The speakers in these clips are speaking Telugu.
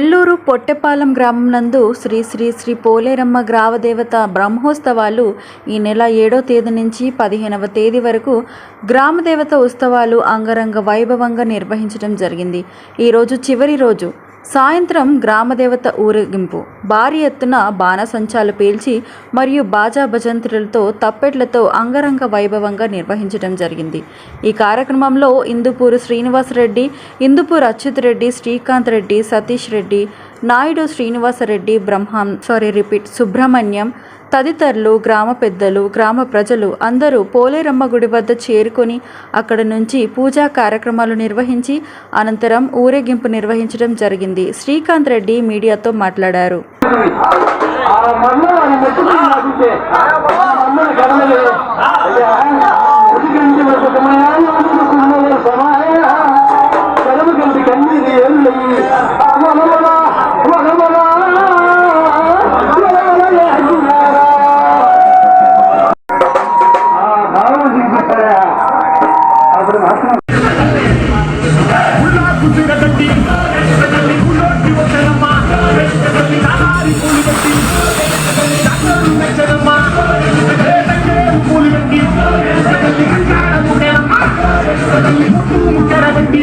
నెల్లూరు పొట్టెపాలెం గ్రామం నందు శ్రీ శ్రీ శ్రీ పోలేరమ్మ గ్రామదేవత బ్రహ్మోత్సవాలు ఈ నెల ఏడో తేదీ నుంచి పదిహేనవ తేదీ వరకు గ్రామదేవత ఉత్సవాలు అంగరంగ వైభవంగా నిర్వహించడం జరిగింది. ఈరోజు చివరి రోజు. సాయంత్రం గ్రామదేవత ఊరేగింపు. భారీ ఎత్తున బాణసంచాలు పేల్చి మరియు బాజా భజంత్రులతో తప్పెట్లతో అంగరంగ వైభవంగా నిర్వహించడం జరిగింది. ఈ కార్యక్రమంలో ఇందుపూరు శ్రీనివాసరెడ్డి ఇందుపూరు అచ్యుత్ రెడ్డి శ్రీకాంత్ రెడ్డి సతీష్ రెడ్డి నాయుడు శ్రీనివాసరెడ్డి బ్రహ్మం సారీ రిపీట్ సుబ్రహ్మణ్యం తదితరులు గ్రామ పెద్దలు గ్రామ ప్రజలు అందరూ పోలేరమ్మ గుడి వద్ద చేరుకొని అక్కడ నుంచి పూజా కార్యక్రమాలు నిర్వహించి అనంతరం ఊరేగింపు నిర్వహించడం జరిగింది శ్రీకాంత్ రెడ్డి మీడియాతో మాట్లాడారు குதிரை கட்டி கட்டி உள்ளோட்டி வச்சனம்மா. கட்டி தாரி கூலி கட்டி தங்கரும் வச்சனம்மா. தங்கரும் கூலி கட்டி கட்டி கண்டாட முட்டனம்மா. கட்டி முட்டு முட்டட கட்டி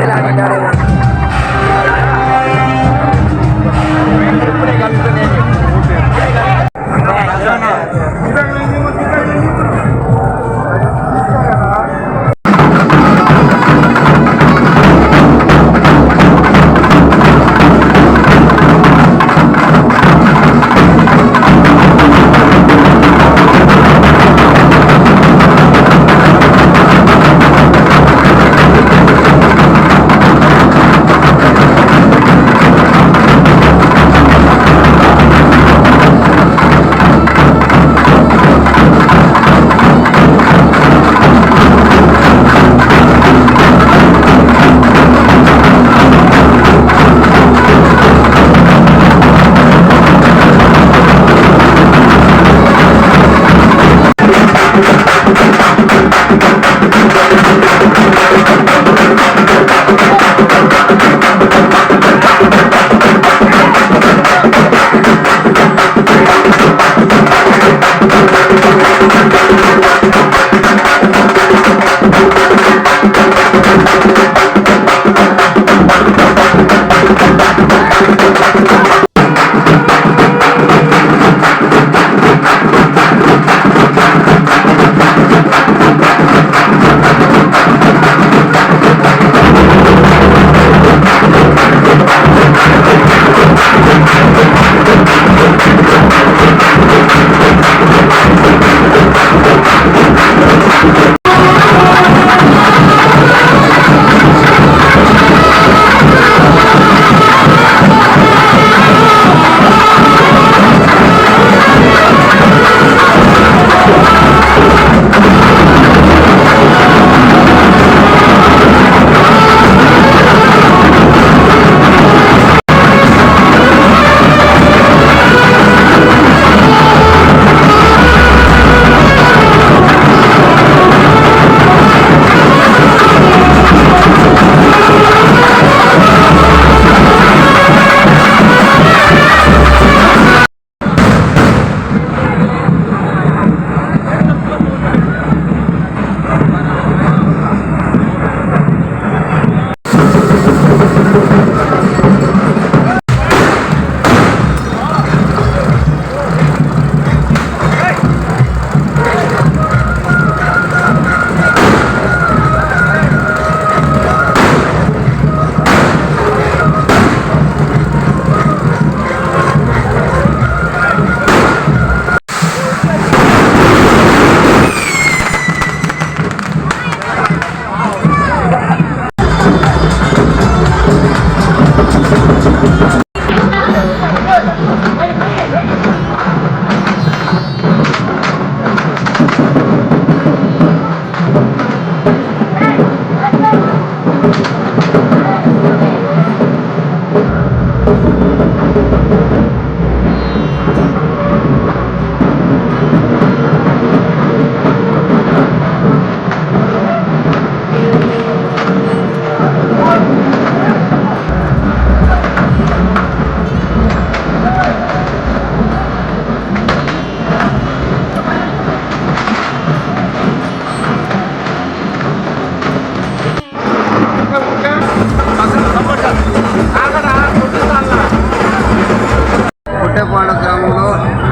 Kailangan na rin.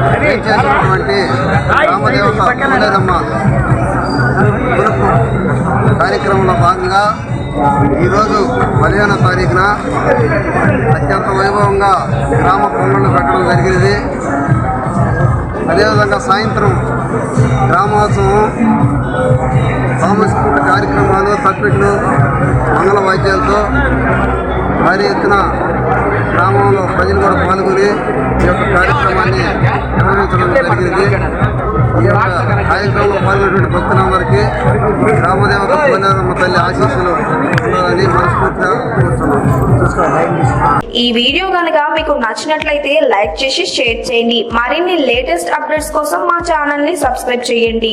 చేసినటువంటి రామదేవత కార్యక్రమంలో భాగంగా ఈరోజు పదిహేను తారీఖున అత్యంత వైభవంగా గ్రామ పనులను పెట్టడం జరిగింది అదేవిధంగా సాయంత్రం గ్రామోత్సవం సాంస్కృతిక కార్యక్రమాలు తప్పిట్లు మంగళ వాద్యాలతో భారీ ఎత్తున గ్రామంలో ప్రజలు కూడా పాల్గొని ఈ యొక్క కార్యక్రమాన్ని నిర్వహించడం జరిగింది. ఈ యొక్క కార్యక్రమంలో పాల్గొనేటువంటి భక్తులందరికీ గ్రామదేవత పోలేరమ్మ తల్లి ఆశీస్సులు ఉండాలని మనస్ఫూర్తిగా కోరుతున్నాను ఈ వీడియో కనుక మీకు నచ్చినట్లయితే లైక్ చేసి షేర్ చేయండి. మరిన్ని లేటెస్ట్ అప్డేట్స్ కోసం మా ఛానల్ని సబ్స్క్రైబ్ చేయండి.